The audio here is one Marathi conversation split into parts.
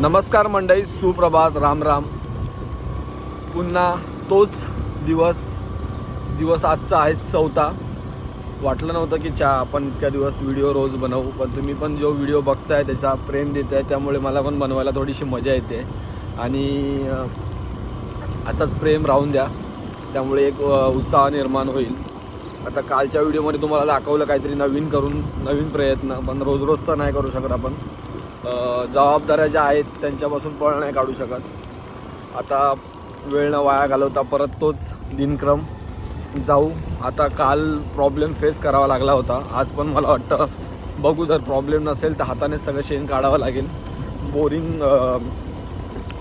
नमस्कार मंडळी सुप्रभात राम राम. पुन्हा तोच दिवस दिवस आजचा आहे चौथा. वाटलं नव्हतं की चा आपण इतक्या दिवस व्हिडिओ रोज बनवू पण तुम्ही पण जो व्हिडिओ बघताय त्याचा प्रेम देत आहे त्यामुळे मला पण बनवायला थोडीशी मजा येते. आणि असंच असाच प्रेम राहून द्या. त्यामुळे एक उत्साह निर्माण होईल. आता कालच्या व्हिडिओमध्ये तुम्हाला दाखवलं काहीतरी नवीन करून नवीन प्रयत्न पण रोज रोज तर नाही करू शकत आपण. जबाबदाऱ्या ज्या आहेत त्यांच्यापासून पळ नाही काढू शकत. आता वेळ न वाया घालवता परत तोच दिनक्रम जाऊ. आता काल प्रॉब्लेम फेस करावा लागला होता. आज पण मला वाटतं बघू जर प्रॉब्लेम नसेल तर हातानेच सगळं शेण काढावं लागेल. बोरिंग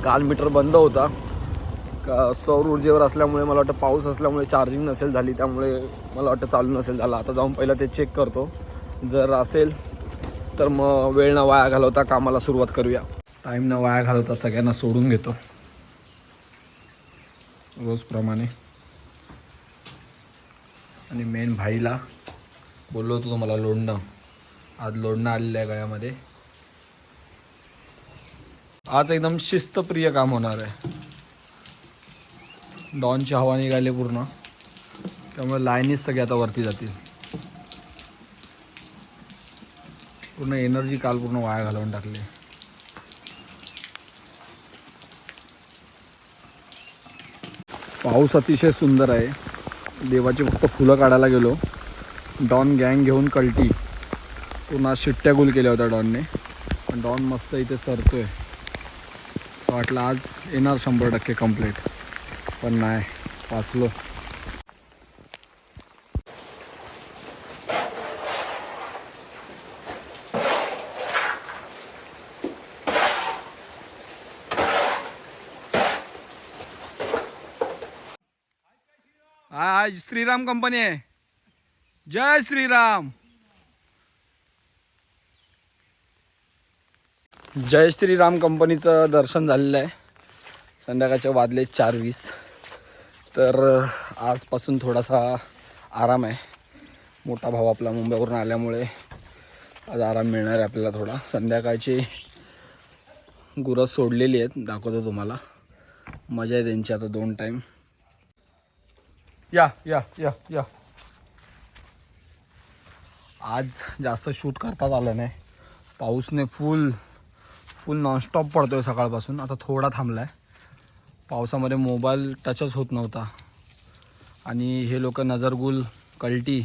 काल मीटर बंद होता. का सौर ऊर्जेवर असल्यामुळे मला वाटतं पाऊस असल्यामुळे चार्जिंग नसेल झाली. त्यामुळे मला वाटतं चालू नसेल झालं. आता जाऊन पहिलं ते चेक करतो. जर असेल तर मग वेळ न वाया घालवता कामाला सुरुवात करूया. टाईम न वाया घालवता सगळ्यांना सोडून घेतो रोजप्रमाणे. आणि मेन भाईला बोललो होतो तुम्हाला लोणणं. आज लोणणं आलेलं आहे गळ्यामध्ये. आज एकदम शिस्तप्रिय काम होणार आहे. डॉनची हवा निघाली पूर्ण. त्यामुळे लाईनीच सगळे आता वरती जातील. पूर्ण एनर्जी काल पूर्ण वाया घालवून टाकली. पाऊस अतिशय सुंदर आहे. देवाची फक्त फुलं काढायला गेलो. डॉन गँग घेऊन कल्टी. पूर्ण आज शिट्ट्या गुल केल्या होत्या डॉनने. पण डॉन मस्त इथे सरतोय. वाटलं आज येणार शंभर टक्के कंप्लीट पण नाही वाचलो. आज श्रीराम कंपनी आहे. जय श्रीराम. जय श्रीराम कंपनीचं दर्शन झालेलं आहे. संध्याकाळचे वाजले चार वीस. तर आजपासून थोडासा आराम आहे. मोठा भाऊ आपला मुंबईवरून आल्यामुळे आज आराम मिळणार आहे आपल्याला थोडा. संध्याकाळची गुरं सोडलेली आहेत दाखवतो तुम्हाला. मजा आहे त्यांची आता दोन टाईम या या या या. आज जास्त शूट करताच आलं नाही. पाऊसने फुल फुल नॉनस्टॉप पडतोय सकाळपासून. आता थोडा थांबला आहे पावसामध्ये मोबाईल टचच होत नव्हता. आणि हे लोक नजरगुल कल्टी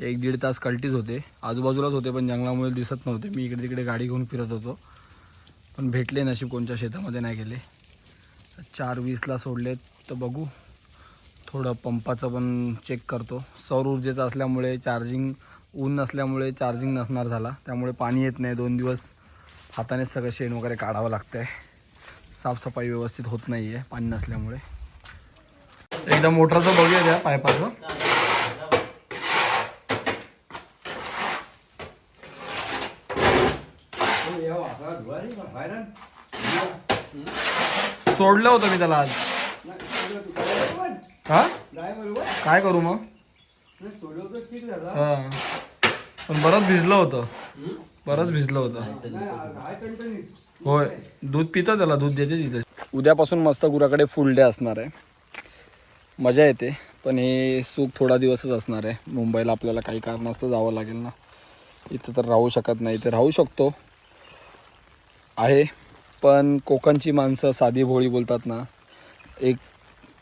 एक दीड तास कल्टीच होते. आजूबाजूलाच होते पण जंगलामुळे दिसत नव्हते. मी इकडे तिकडे गाडी घेऊन फिरत होतो. पण भेटले नशीब कोणत्या शेतामध्ये नाही गेले. चार वीसला सोडले तर बघू. थोडं पंपाचं पण चेक करतो. सौर ऊर्जेचं असल्यामुळे चार्जिंग ऊन नसल्यामुळे चार्जिंग नसणार झाला. त्यामुळे पाणी येत नाही. दोन दिवस हाताने सगळं शेण वगैरे काढावं लागतं आहे साफसफाई व्यवस्थित होत नाही आहे पाणी नसल्यामुळे. एकदा मोटरचं बघूया त्या पायपाचं. सोडलं होतं मी त्याला आज. हा? काय करू मग? हा. पण बरंच भिजलं होतं. बरंच भिजलं होतं. होय दूध पितं त्याला दूध देते तिथे. उद्यापासून मस्त गुराकडे फुल डे असणार आहे. मजा येते पण हे सुख थोडा दिवसच असणार आहे. मुंबईला आपल्याला काही कारणास्तव जावं लागेल ना. इथं तर राहू शकत नाही इथे राहू शकतो. आहे. पण कोकणची माणसं साधी भोळी बोलतात ना एक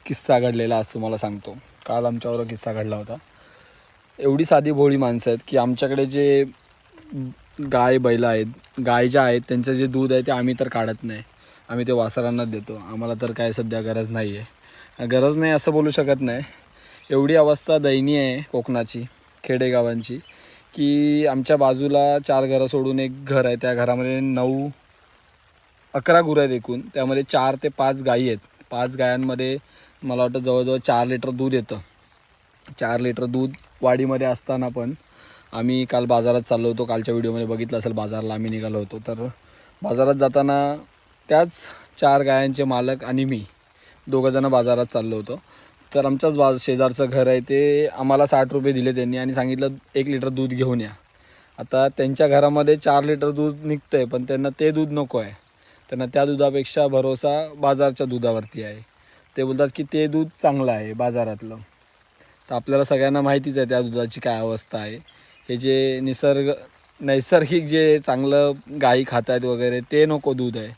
किस्सा घडलेला आज तुम्हाला सांगतो. काल आमच्यावर किस्सा घडला होता. एवढी साधी भोळी माणसं आहेत की आमच्याकडे जे गाय बैल आहेत गाय ज्या आहेत त्यांचं जे दूध आहे ते आम्ही तर काढत नाही. आम्ही ते वासरांनाच देतो. आम्हाला तर काय सध्या गरज नाही आहे गरज नाही असं बोलू शकत नाही. एवढी अवस्था दयनीय आहे कोकणाची खेडेगावांची की आमच्या बाजूला चार घरं सोडून एक घर आहे. त्या घरामध्ये नऊ अकरा गुरं आहेत एकूण. त्यामध्ये चार ते पाच गायी आहेत. पाच गायांमध्ये मला वाटतं जवळजवळ चार लिटर दूध येतं. चार लिटर दूध वाडीमध्ये असताना पण आम्ही काल बाजारात चाललो होतो. कालच्या व्हिडिओमध्ये बघितलं असेल बाजारला आम्ही निघालो होतो. तर बाजारात जाताना त्याच चार गायांचे मालक आणि मी दोघंजणं बाजारात चाललो होतो. तर आमच्याच बाज शेजारचं घर आहे ते आम्हाला साठ रुपये दिले त्यांनी आणि सांगितलं एक लिटर दूध घेऊन या. आता त्यांच्या घरामध्ये चार लिटर दूध निघतं आहे पण त्यांना ते दूध नको आहे त्यांना त्या दुधापेक्षा भरोसा बाजारच्या दुधावरती आहे. ते बोलतात की ते दूध चांगलं आहे बाजारातलं. तर आपल्याला सगळ्यांना माहितीच आहे त्या दुधाची काय अवस्था आहे. हे जे निसर्ग नैसर्गिक जे चांगलं गाई खात आहेत वगैरे ते नको दूध आहे.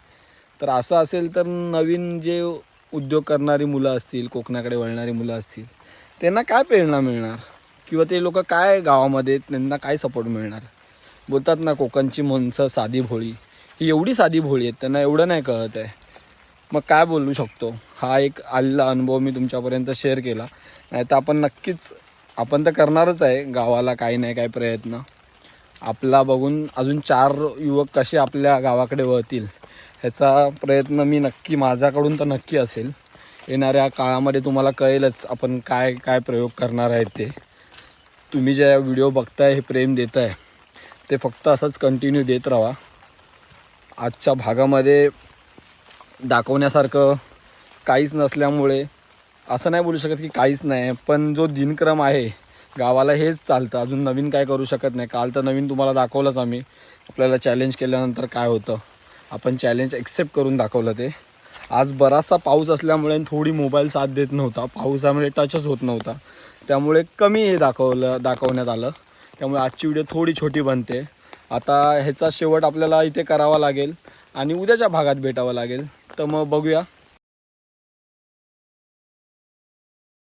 तर असं असेल तर नवीन जे उद्योग करणारी मुलं असतील कोकणाकडे वळणारी मुलं असतील त्यांना काय प्रेरणा मिळणार? किंवा ते लोक काय गावामध्ये त्यांना काय सपोर्ट मिळणार? बोलतात ना कोकणची माणसं साधी भोळी. ही एवढी साधी भोळी आहेत त्यांना एवढं नाही कळत आहे. मग काय बोलू शकतो? हा एक आलेला अनुभव मी तुमच्यापर्यंत शेअर केला. नाही तर आपण नक्कीच आपण तर करणारच आहे गावाला काही नाही काही प्रयत्न. आपला बघून अजून चार युवक कसे आपल्या गावाकडे वळतील ह्याचा प्रयत्न मी नक्की माझ्याकडून तर नक्की असेल. येणाऱ्या काळामध्ये तुम्हाला कळेलच आपण काय काय प्रयोग करणार आहे ते. तुम्ही जे व्हिडिओ बघताय हे प्रेम देत आहे ते फक्त असंच कंटिन्यू देत राहा. आजच्या भागामध्ये दाखवण्यासारखं काहीच नसल्यामुळे असं नाही बोलू शकत की काहीच नाही पण जो दिनक्रम आहे गावाला हेच चालतं. अजून नवीन काय करू शकत नाही. काल तर नवीन तुम्हाला दाखवलंच आम्ही. आपल्याला चॅलेंज केल्यानंतर काय होतं? आपण चॅलेंज एक्सेप्ट करून दाखवलं ते. आज बराचसा पाऊस असल्यामुळे थोडी मोबाईल साथ देत नव्हता. पावसामुळे टचच होत नव्हता. त्यामुळे कमी हे दाखवलं दाखवण्यात आलं. त्यामुळे आजची व्हिडिओ थोडी छोटी बनते. आता ह्याचा शेवट आपल्याला इथे करावा लागेल आणि उद्याच्या भागात भेटावं लागेल. तर मग बघूया.